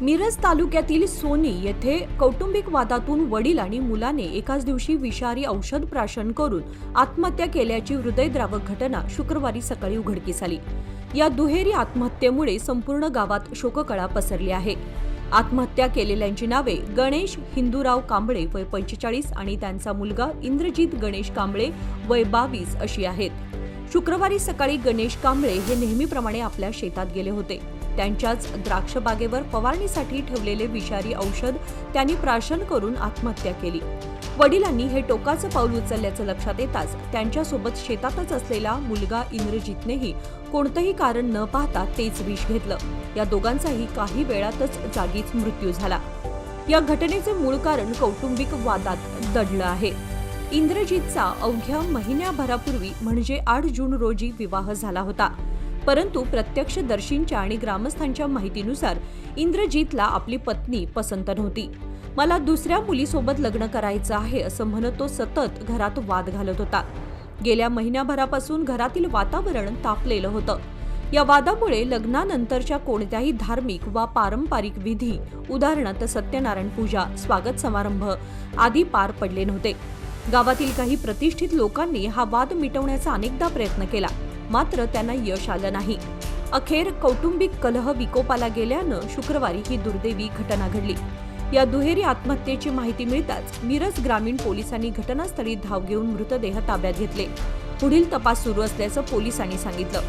मिरज तालुक्यातील सोनी येथे कौटुंबिक वादातून वडील आणि मुलाने एकाच दिवशी विषारी औषध प्राशन करून आत्महत्या केल्याची हृदयद्रावक घटना शुक्रवारी सकाळी उघडकीस आली. या दुहेरी आत्महत्येमुळे संपूर्ण गावात शोककळा पसरली आहे. आत्महत्या केलेल्यांची नावे गणेश हिंदूराव कांबळे वय पंचेचाळीस आणि त्यांचा मुलगा इंद्रजित गणेश कांबळे वय बावीस अशी आहेत. शुक्रवारी सकाळी गणेश कांबळे हे नेहमीप्रमाणे आपल्या शेतात गेले होते. त्यांच्याच द्राक्ष बागेवर फवारणीसाठी ठेवलेले विषारी औषध त्यांनी प्राशन करून आत्महत्या केली. वडिलांनी हे टोकाचं पाऊल उचलल्याचं लक्षात येताच त्यांच्यासोबत शेतातच असलेला मुलगा इंद्रजितनेही कोणतंही कारण न पाहता तेच विष घेतलं. या दोघांचाही काही वेळातच जागीच मृत्यू झाला. या घटनेचे मूळ कारण कौटुंबिक वादात दडलं आहे. इंद्रजितचा अवघ्या महिन्याभरापूर्वी म्हणजे आठ जून रोजी विवाह झाला होता. परंतु प्रत्यक्षदर्शींच्या आणि ग्रामस्थांच्या माहितीनुसार इंद्रजीतला आपली पत्नी पसंत नव्हती. मला दुसऱ्या मुलीसोबत लग्न करायचं आहे असं म्हणत तो सतत घरात वाद घालत होता. गेल्या महिन्याभरापासून घरातील वातावरण तापलेलं होतं. या वादामुळे लग्नानंतरच्या कोणत्याही धार्मिक वा पारंपरिक विधी उदाहरणार्थ सत्यनारायण पूजा स्वागत समारंभ आदी पार पडले नव्हते. गावातील काही प्रतिष्ठित लोकांनी हा वाद मिटवण्याचा अनेकदा प्रयत्न केला. मात्र त्यांना यश आलं नाही. अखेर कौटुंबिक कलह विकोपाला गेल्यानं शुक्रवारी ही दुर्दैवी घटना घडली. या दुहेरी आत्महत्येची माहिती मिळताच मिरज ग्रामीण पोलिसांनी घटनास्थळी धाव घेऊन मृतदेह ताब्यात घेतले. पुढील तपास सुरू असल्याचं पोलिसांनी सांगितलं.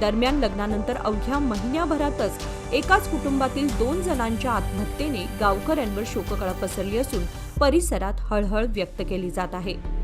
दरम्यान लग्नानंतर अवघ्या महिन्याभरातच एकाच कुटुंबातील दोन जणांच्या आत्महत्येने गावकऱ्यांवर शोककळा पसरली असून परिसरात हळहळ व्यक्त केली जात आहे.